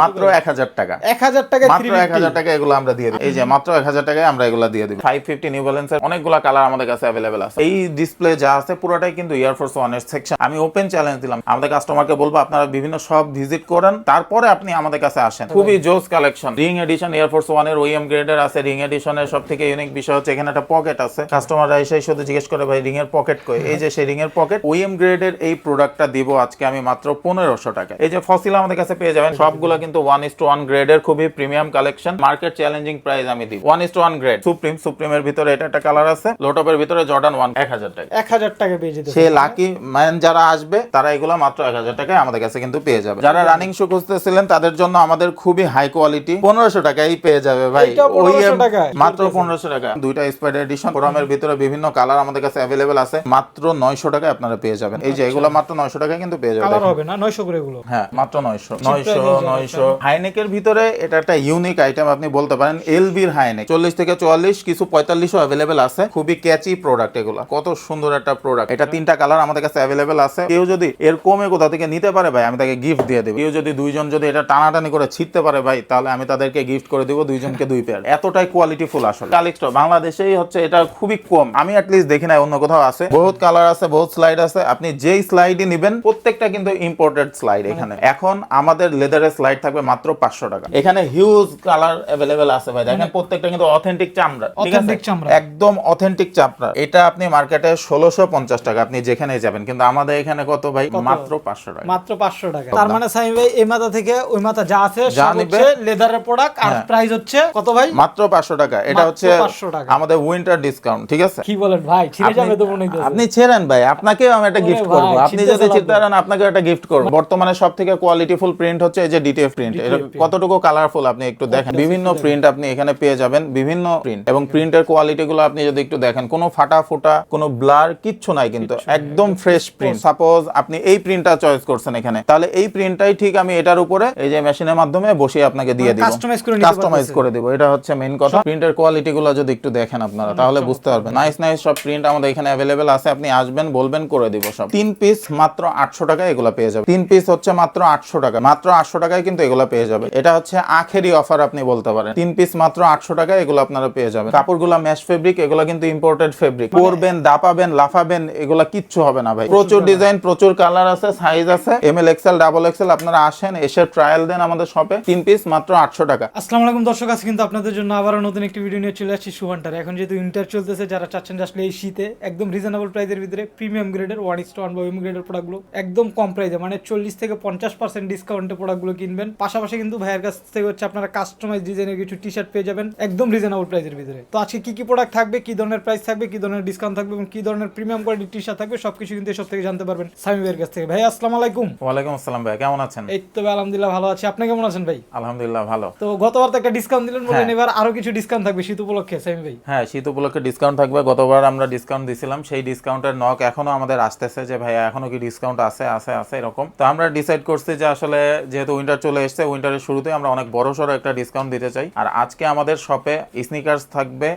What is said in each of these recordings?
মাত্র এক হাজার টাকা। এক হাজার টাকা মাত্র এক হাজার টাকা এগুলো আমরা দিয়ে দিই। এই যে মাত্র এক হাজার টাকায় আমরা এগুলো দিয়ে দিই। ফাইভ ফিফটি নিউ ব্যালেন্সের অনেকগুলো কালার আমাদের কাছে অ্যাভেলেবেল আছে। এই ডিসপ্লে যা আছে পুরোটাই কিন্তু এয়ারফোর্স ওয়ানের সেকশন আমি ওপেন চ্যালেঞ্জ দিলাম। আমাদের কাস্টমারকে বলব আপনারা বিভিন্ন সব ভিজিট করেন তারপরে আপনি আমাদের কাছে আসেন। খুবই জোস collection ring edition Air Force ওয়ানের ওইএম গ্রেডের আছে। রিং এডিশনের সব থেকে ইউনিক বিষয় হচ্ছে এখানে একটা পকেট আছে। কাস্টমাররা এসে শুধু জিজ্ঞেস করে ভাই রিং এর পকেট কই? এই যে সেই রিং এর পকেট ওইএম গ্রেডের এই প্রোডাক্টটা দিব আজকে আমি মাত্র পনেরোশো টাকা এই যে ফসিল আমাদের কাছে পেয়ে যাবেন। সবগুলো কিন্তু ওয়ান ইস টু ওয়ান গ্রেডের খুবই premium collection market challenging price আমি দিব। One is two one grade supreme সুপ্রিমের ভিতরে এটা একটা কালার আছে। লোটপের ভিতরে জর্ডান ওয়ান এক হাজার টাকা। এক হাজার টাকা পেয়ে যেতে সে লাকি ম্যান যারা আসবে তারা এগুলো মাত্র এক হাজার টাকায় আমাদের কাছে কিন্তু পেয়ে যাবে। যারা রানিং শু খুঁজতেছিলেন তাদের জন্য আমাদের খুবই হাই কোয়ালিটি পনেরোশো টাকায় পেয়ে যাবে ভাই। এইটাও 1500 OEM টাকায়? মাত্র পনেরোশো টাকা। দুইটা স্পাইডার এডিশন ফোরামের ভিতরে বিভিন্ন কালার আমাদের কাছে অ্যাভেলেবেল আছে। মাত্র নয়শো টাকায় আপনারা পেয়ে যাবেন। এই যে এগুলো মাত্র নয়শো টাকায় কিন্তু পেয়ে যাবেন। হবে না? নয়শো করে এগুলো? হ্যাঁ মাত্র নয়শো। নয়শো price এ নয়শো হাইনেকের ভিতরে এটা একটা ইউনিক আইটেম আপনি বলতে পারেন এলবির হাইনেক। চল্লিশ থেকে চুয়াল্লিশ কিছু পঁয়তাল্লিশও অ্যাভেলেবেল আছে। খুবই ক্যাচি প্রোডাক্ট এগুলো। কত সুন্দর একটা প্রোডাক্ট এটা তিনটা কালার আমাদের কাছে অ্যাভেলেবেল আছে। কেউ যদি এর কমে কোথা থেকে নিতে পারে ভাই আমি তাকে গিফট দিয়ে দেবো। কেউ যদি দুইজন যদি এটা টানাটানি করে ছিটতে পারে ভাই তাহলে আমি তাদেরকে গিফট করে দিব দুইজনকে দুই পেয়ার এতটাই কোয়ালিটি ফুল আসলে। কালেক্ট বাংলাদেশেই হচ্ছে এটা খুবই কম। আমি অ্যাটলিস্ট দেখি না অন্য কোথাও আছে। বহুত কালার আছে বহুত স্লাইড আছে। আপনি যেই স্লাইডই নেবেন প্রত্যেকটা কিন্তু ইম্পোর্টেড স্লাইড এখানে। এখন আমাদের লেদারের স্লাইড থাকবে মাত্র পাঁচশো টাকা। এখানে হিউজ কালার অ্যাভেলেবেল আছে ভাই। দেখেন প্রত্যেকটা কিন্তু অথেন্টিক চামড়া ঠিক আছে? চামড়া। একদম অথেন্টিক চামড়া। এটা আপনি মার্কেটে ষোলোশো পঞ্চাশ টাকা আপনি যেখানে যাবেন। কিন্তু আমাদের এখানে কত ভাই? মাত্র পাঁচশো টাকা। মাত্র পাঁচশো টাকা। তার মানে সাইম ভাই এই মাথা থেকে ওই মাথা যা আছে যা নিবে। লেদারের প্রোডাক্ট আর হ্যাঁ। প্রাইস হচ্ছে কত ভাই? মাত্র পাঁচশো টাকা। এটা হচ্ছে 500 টাকা। আমাদের উইন্টার ডিসকাউন্ট ঠিক আছে? কি বলেন ভাই? ছিঁড়ে যাবে তো মনে হইতেছে। আপনি ছেড়েন ভাই। আপনাকেও আমি একটা গিফট করব। আপনি যদি। চিন্তা করেন আপনাকে একটা গিফট করব। বর্তমানে সব থেকে কোয়ালিটিফুল প্রিন্ট হচ্ছে এই যে ডিটিএফ প্রিন্ট এটা কতটুকু কালারফুল আপনি একটু দেখেন। বিভিন্ন প্রিন্ট আপনি এখানে পেয়ে যাবেন বিভিন্ন প্রিন্ট এবং প্রিন্টের কোয়ালিটি গুলো আপনি যদি একটু দেখেন কোনো ফাটা ফোটা কোনো ব্লার কিচ্ছু নাই কিন্তু একদম ফ্রেশ প্রিন্ট সাপোজ আপনি এই প্রিন্টটা চয়েস করছেন এখানে। তাহলে এই প্রিন্টটাই ঠিক আমি এটার উপরে এই যে মেশিনের মাধ্যমে বসিয়ে আপনাকে দিয়ে দিব। করে নিতে কাস্টমাইজ করে দিব। এটা হচ্ছে মেইন কথা। প্রিন্টের কোয়ালিটি গুলো যদি একটু দেখেন আপনারা তাহলে বুঝতে পারবেন। নাইস নাইস সব প্রিন্ট আমাদের এখানে অ্যাভেলেবেল আছে। আপনি আসবেন বলবেন করে দিব সব। তিন পিস মাত্র আটশো টাকায় এগুলো পেয়ে যাবে তিন পিস হচ্ছে মাত্র আটশো টাকা। মাত্র আটশো টাকায় কিন্তু এগুলো পেয়ে যাবে। এটা হচ্ছে আখেরি অফার আপনি বলতে পারেন। তিন পিস মাত্র আটশো টাকায় এগুলো আপনারা পেয়ে যাবেন। কাপড়গুলো ম্যাশ ফেব্রিক এগুলো কিন্তু ইম্পোর্টেড ফেব্রিক পরবেন দাপাবেন লাফাবেন এগুলো কিচ্ছু হবে না ভাই। প্রচুর ডিজাইন প্রচুর কালার আছে সাইজ আছে। M L XL double XL আপনারা আসেন এসে ট্রায়াল দেন আমাদের শপে তিন পিস মাত্র আটশো টাকা। আসসালামু আলাইকুম দর্শক আছে কিন্তু আপনাদের জন্য আবারও নতুন একটি ভিডিও নিয়ে চলে আসছি সুহান্টার। এখন যেহেতু ইন্টার চলতেছে যারা চাচ্ছেন আসলে এই শীতে একদম রিজনেবল প্রাইসের ভিতরে প্রিমিয়াম গ্রেডের ওয়ান ইস ওয়ান বা গ্রেডের প্রোডাক্টগুলো একদম কম প্রাইসে মানে চল্লিশ থেকে পঞ্চাশ পার্সেন্ট ডিসকাউন্টে প্রোডাক্টগুলো কিনবেন। পাশাপাশি কিন্তু ভাইয়ের কাছ থেকে হচ্ছে আপনারা কাস্টমাইজ ডিজাইনের কিছু টি শার্ট পেয়ে যাবেন একদম রিজনেবল প্রাইসের ভিতরে। তো আজকে কি কি প্রোডাক্ট থাকবে কি ধরনের প্রাইস থাকবে কি ধরনের ডিসকাউন্ট থাকবে এবং কি ধরনের প্রিমিয়াম কোয়ালিটির টি শার্ট থাকবে সবকিছু কিন্তু এসব থেকে জানতে পারবেন সামি ভাইয়ের কাছ থেকে। ভাই আসসালামু আলাইকুম। ওয়ালাইকুম আসসালাম ভাই কেমন আছেন? এই তো ভাই আলহামদুলিল্লাহ ভালো আছি। আপনি কেমন আছেন ভাই? আলহামদুলিল্লাহ ভালো। তো গতবার তো একটা ডিসকাউন্ট দিলেন বললেন হ্যাঁ। এবার আরও কিছু ডিসকাউন্ট থাকবে শীত উপলক্ষে সাইম ভাই। হ্যাঁ শীত উপলক্ষে ডিসকাউন্ট থাকবে। গতবার আমরা ডিসকাউন্ট দিছিলাম সেই ডিসকাউন্টের নক এখনও আমাদের আসতেছে যে ভাইয়া এখনও কি ডিসকাউন্ট আছে আছে আছে এরকম। তো আমরা ডিসাইড করছি যে আসলে যেহেতু উইন্টার চলে এসছে উইন্টারের শুরুতে আমরা অনেক বড় সড়ো একটা ডিসকাউন্ট দিতে চাই। আর আজকে আমাদের শপে স্নিকার্স থাকবে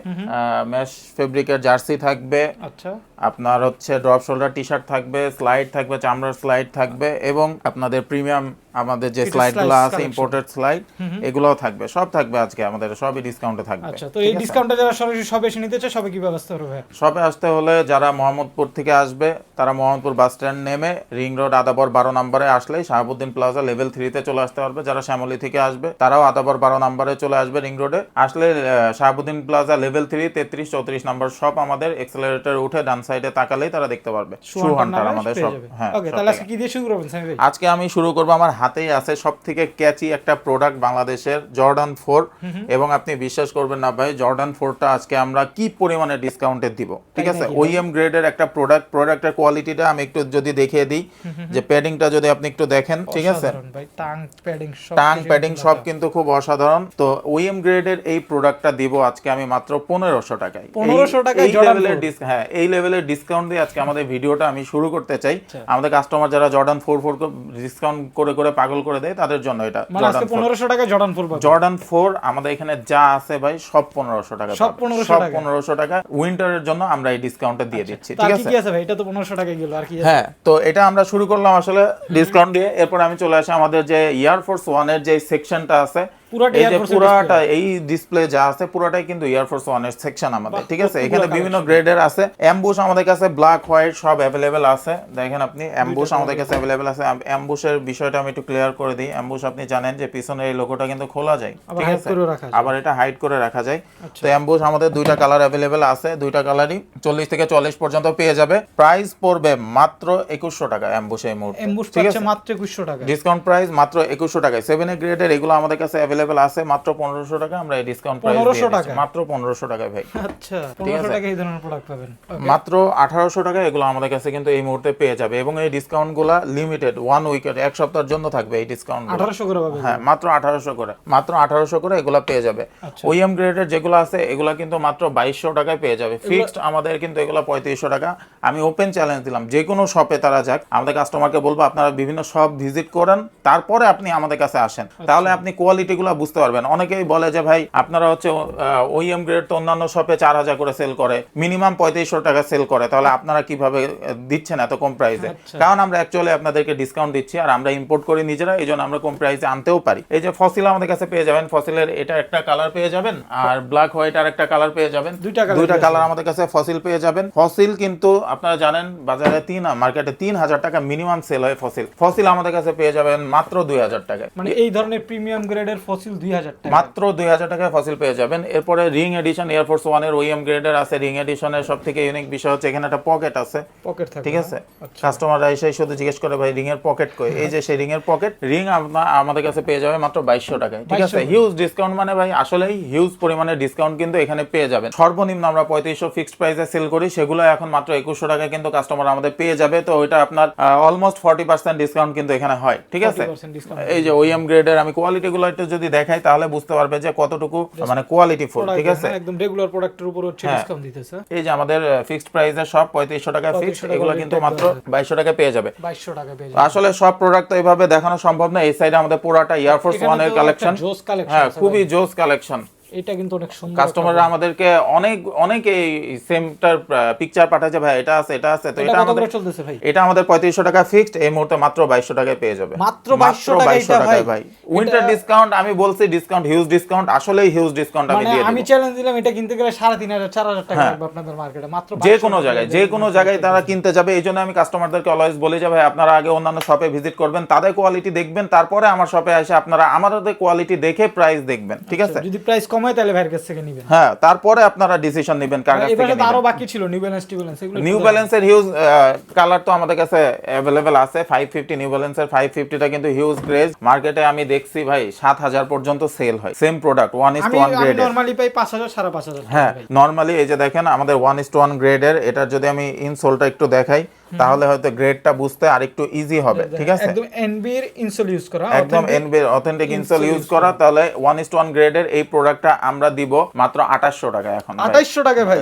ম্যাশ ফেব্রিকের জার্সি থাকবে আচ্ছা। আপনার হচ্ছে ড্রপ শোল্ডার টি শার্ট থাকবে স্লাইড থাকবে চামড়ার স্লাইড থাকবে এবং আপনাদের প্রিমিয়াম আমাদের যে কিছু স্লাইডগুলো আছে ইম্পোর্টেড স্লাইড এগুলোও থাকবে সব থাকবে আজকে আমাদের সবই ডিসকাউন্টে থাকবে। আচ্ছা তো এই ডিসকাউন্টটা যারা সরাসরি সব এসে নিতে চায় সবে কি ব্যবস্থা হবে শপে আসতে হলে যারা মোহাম্মদপুর থেকে আসবে তারা মোহাম্মদপুর বাস স্ট্যান্ড নেমে রিং রোড আদাবর বারো নম্বরে আসলে শাহাবুদ্দিন প্লাজা লেভেল থ্রিতে চলে আসতে পারবে। যারা শ্যামলী থেকে আসবে তারাও আদাবর বারো নম্বরে চলে আসবে রিং রোডে আসলে শাহাবুদ্দিন প্লাজা লেভেল থ্রি তেত্রিশ চৌত্রিশ নম্বর সব আমাদের এক্সেলারেটর উঠে ডান সাইডে তাকালেই তারা দেখতে পারবে। শু হান্টার আমাদের সব হ্যাঁ ওকে তাহলে আজকে কি দিয়ে শুরু করবেন আজকে আমি শুরু করব আমার হাতেই আছে সব থেকে ক্যাচি একটা প্রোডাক্ট বাংলাদেশের জর্ডান ফোর এবং আপনি বিশ্বাস করবেন না ভাই জর্ডান ফোরটা আজকে আমরা কি পরিমাণে ডিসকাউন্টে দিব? ঠিক আছে? ওইএম গ্রেডের একটা প্রোডাক্ট প্রোডাক্টের কোয়ালিটিটা আমি একটু যদি দেখিয়ে দিই যে প্যাডিংটা যদি আপনি একটু দেখেন ঠিক আছে? টাং প্যাডিং সব কিন্তু খুব অসাধারণ। তো ওইএম গ্রেডের এই প্রোডাক্টটা দিব আজকে আমি মাত্র পনেরোশো টাকায়। 1500 টাকায় লেভেলের হ্যাঁ এই লেভেলের ডিসকাউন্ট দিয়ে আজকে আমাদের ভিডিওটা আমি শুরু করতে চাই। আচ্ছা। আমাদের কাস্টমার যারা জর্ডান ফোর ফোর ডিসকাউন্ট করে করে পাগল করে দেয় তাদের জন্য এটা মানে পনেরোশো টাকা জর্ডান ফোর জর্ডান ফোর আমাদের এখানে যা আছে ভাই সব পনেরোশো টাকা সব পনেরোশো 1500 সব টাকা। পনেরোশো টাকা। উইন্টারের জন্য আমরা এই ডিসকাউন্টটা দিয়ে দিচ্ছি ঠিক আছে কি আছে? ভাই? এটা তো পনেরোশো টাকা গেল আর কি হ্যাঁ তো এটা আমরা শুরু করলাম আসলে ডিসকাউন্ট দিয়ে। এরপর আমি চলে আসি আমাদের যে এয়ারফোর্স ওয়ানের যে সেকশনটা আছে পুরাটা এই ডিসপ্লে যা আছে। পুরাটাই কিন্তু এয়ারফোর্স ওয়ানের সেকশন আমাদের ঠিক আছে? এখানে বিভিন্ন গ্রেডের আছে। অ্যাম্বুশ আমাদের কাছে ব্ল্যাক হোয়াইট সব অ্যাভেলেবেল আছে। দেখেন আপনি অ্যাম্বুশ আমাদের কাছে অ্যাভেলেবেল আছে। অ্যাম্বুশের বিষয়টা আমি একটু ক্লিয়ার করে দিই। অ্যাম্বুশ আপনি জানেন যে পিছনের এই লোগোটা কিন্তু খোলা যায় ঠিক আছে। আবার এটা হাইড করে রাখা যায়। আচ্ছা। তো অ্যাম্বুশ আমাদের দুইটা কালার অ্যাভেলেবেল আছে। দুইটা কালারই চল্লিশ থেকে চল্লিশ পর্যন্ত পেয়ে যাবে। প্রাইস পড়বে মাত্র একুশশো টাকা অ্যাম্বুশ এই মুহূর্তে ঠিক আছে? মাত্র একুশশো টাকা ডিসকাউন্ট প্রাইস মাত্র একুশশো টাকায়। সেভেন গ্রেডের এগুলো আমাদের কাছে অ্যাভেলেবেল আছে মাত্র পনেরোশো টাকা আমরা এই ডিসকাউন্ট প্রাইস 1500 টাকা? মাত্র পনেরোশো টাকায় ভাই। আচ্ছা পনেরোশো। টাকা এই ধরনের প্রোডাক্ট পাবেন। মাত্র আঠারোশো টাকা এগুলো আমাদের কাছে কিন্তু এই মুহূর্তে পেয়ে যাবে। এবং এই ডিসকাউন্টগুলা লিমিটেড ওয়ান উইকেট এক সপ্তাহের জন্য থাকবে এই ডিসকাউন্ট আঠারোশো করে হ্যাঁ মাত্র আঠারোশো করে মাত্র আঠারোশো করে এগুলো পেয়ে যাবে। আচ্ছা। ওইএম গ্রেডের যেগুলো আছে এগুলো কিন্তু মাত্র বাইশশো টাকায় পেয়ে যাবে। ফিক্সড আমাদের কিন্তু এগুলো পঁয়ত্রিশশো টাকা। আমি ওপেন চ্যালেঞ্জ দিলাম যে কোনো শপে তারা যাক আমাদের কাস্টমারকে বলব আপনারা বিভিন্ন শপ ভিজিট করেন তারপরে আপনি আমাদের কাছে আসেন। আচ্ছা। তাহলে আপনি কোয়ালিটিগুলো বুঝতে পারবেন। অনেকেই বলে যে ভাই আপনারা হচ্ছে ওইএম গ্রেড তো অন্যান্য শপে চার হাজার করে সেল করে মিনিমাম পঁয়ত্রিশশো টাকা সেল করে তাহলে আপনারা কীভাবে দিচ্ছেন এত কম প্রাইসে আচ্ছা। কারণ আমরা অ্যাকচুয়ালি আপনাদেরকে ডিসকাউন্ট দিচ্ছি আর আমরা ইম্পোর্ট করি নিজেরা এই জন্য আমরা কম প্রাইসে আনতেও পারি। এই যে ফসিল আমাদের কাছে পেয়ে যাবেন। ফসিলের এটা একটা কালার পেয়ে যাবেন আর ব্ল্যাক হোয়াইট আর একটা কালার পেয়ে যাবেন। দুইটা দুইটা কালার আমাদের কাছে ফসিল পেয়ে যাবেন। ফসিল কিন্তু আপনারা জানেন বাজারে তিন মার্কেটে তিন হাজার টাকা মিনিমাম সেল হয় ফসিল ফসিল আমাদের কাছে পেয়ে যাবেন মাত্র দুই হাজার টাকায়। মানে এই ধরনের প্রিমিয়াম গ্রেডের ফসিল দুই হাজার টাকা। মাত্র দুই হাজার টাকায় ফসিল পেয়ে যাবেন। এরপরে রিং এডিশন এয়ারফোর্স ওয়ানের ওইএম গ্রেডের আছে। রিং এডিশনের সব থেকে ইউনিক বিষয় হচ্ছে এখানে একটা পকেট আছে। পকেট থাকে ঠিক আছে? আচ্ছা। কাস্টমাররা এসে শুধু জিজ্ঞেস করে ভাই রিং এর পকেট কই? এই যে সেই রিং এর পকেট রিং আমাদের কাছে পেয়ে যাবে মাত্র বাইশশো টাকায়। ঠিক আছে? হিউজ ডিসকাউন্ট মানে ভাই আসলেই হিউজ পরিমাণে ডিসকাউন্ট কিন্তু এখানে পেয়ে যাবেন। সর্বনিম্ন আমরা পঁয়ত্রিশশো ফিক্সড প্রাইসে সেল করি। সেগুলো এখন মাত্র একুশশো টাকায় কিন্তু কাস্টমার আমাদের পেয়ে যাবে। তো ওইটা আপনার অলমোস্ট ফর্টি পার্সেন্ট ডিসকাউন্ট কিন্তু এখানে হয়। ঠিক আছে? এই যে ওইএম গ্রেডের আমি কোয়ালিটি গুলো একটু যদি দেখাই তাহলে বুঝতে পারবে যে কতটুকু মানে কোয়ালিটি ফুল ঠিক আছে? হ্যাঁ, একদম রেগুলার প্রোডাক্টের উপর হচ্ছে হ্যাঁ। ডিসকাউন্ট দিতেছে। এই যে আমাদের ফিক্সড প্রাইসে সব পঁয়ত্রিশশো টাকা 3500 ফিক্সড এগুলো কিন্তু মাত্র দেওয়া আছে। বাইশশো টাকা পেয়ে যাবে। 2200 টাকা পেয়ে যাবে আসলে সব প্রোডাক্ট তো এইভাবে দেখানো সম্ভব না। এই সাইডে আমাদের পুরাটা এয়ারফোর্স ফোর্স ওয়ানের কালেকশন হ্যাঁ খুবই জোস কালেকশন এটা কিন্তু অনেক সুন্দর কাস্টমাররা আমাদেরকে অনেক অনেক এই সেমটার পিকচার পাঠাচ্ছে ভাই এটা আছে এটা আছে। তো এটা আমাদের চলতেছে ভাই? এটা আমাদের পঁয়ত্রিশশো টাকা ফিক্সড এই মুহূর্তে মাত্র বাইশশো টাকায় পেয়ে যাবে। মাত্র 2200 টাকায় এটা ভাই? উইন্টার ডিসকাউন্ট আমি বলছি ডিসকাউন্ট হিউজ ডিসকাউন্ট আসলেই হিউজ ডিসকাউন্ট আমি মানে দিয়ে আমি চ্যালেঞ্জ দিলাম এটা কিনতে গেলে সাড়ে তিন হাজার চার হাজার টাকা হ্যাঁ। লাগবে আপনাদের মার্কেটে মাত্র যে কোনো জায়গায় যে কোনো জায়গায় তারা কিনতে যাবে এই জন্য আমি কাস্টমারদেরকে অলওয়েজ বলি যে ভাই আপনারা আগে অন্যান্য শপে ভিজিট করবেন তাদের কোয়ালিটি দেখবেন তারপরে আমার শপে এসে আপনারা আমাদের কোয়ালিটি দেখে প্রাইস দেখবেন। ঠিক আছে? যদি প্রাইস কমায় তাহলে ভাইয়ের কাছ থেকে নিবেন। হ্যাঁ তারপরে আপনারা ডিসিশন নেবেন কার কাছ থেকে আরও বাকি ছিল নিউ ব্যালেন্স টি ব্যালেন্স এগুলো নিউ ব্যালেন্সের হিউজ কালার তো আমাদের কাছে অ্যাভেলেবেল আছে ফাইভ ফিফটি নিউ ব্যালেন্সের ফাইভ ফিফটিটা কিন্তু হিউজ ক্রেজ মার্কেটে আমি দেখছি ভাই সাত হাজার পর্যন্ত সেল হয়। সেম প্রোডাক্ট ওয়ান ইস আমি ওয়ান আমি গ্রেড নরমালি পাই পাঁচ হাজার সাড়ে পাঁচ হাজার হ্যাঁ নর্মালি এই যে দেখেন আমাদের ওয়ান ইস টু ওয়ান গ্রেডের এটার যদি আমি ইনসোলটা একটু দেখাই তাহলে হয়তো গ্রেডটা বুঝতে আর একটু ইজি হবে ঠিক আছে? একদম এনবির ইনসোল ইউজ করা একদম এনবির অথেন্টিক ইনসোল ইউজ করা। তাহলে ওয়ান ইস টু ওয়ান গ্রেডের এই প্রোডাক্টটা আমরা দিব মাত্র আঠাশশো টাকা এখন ভাই। আঠাইশশো টাকা ভাই।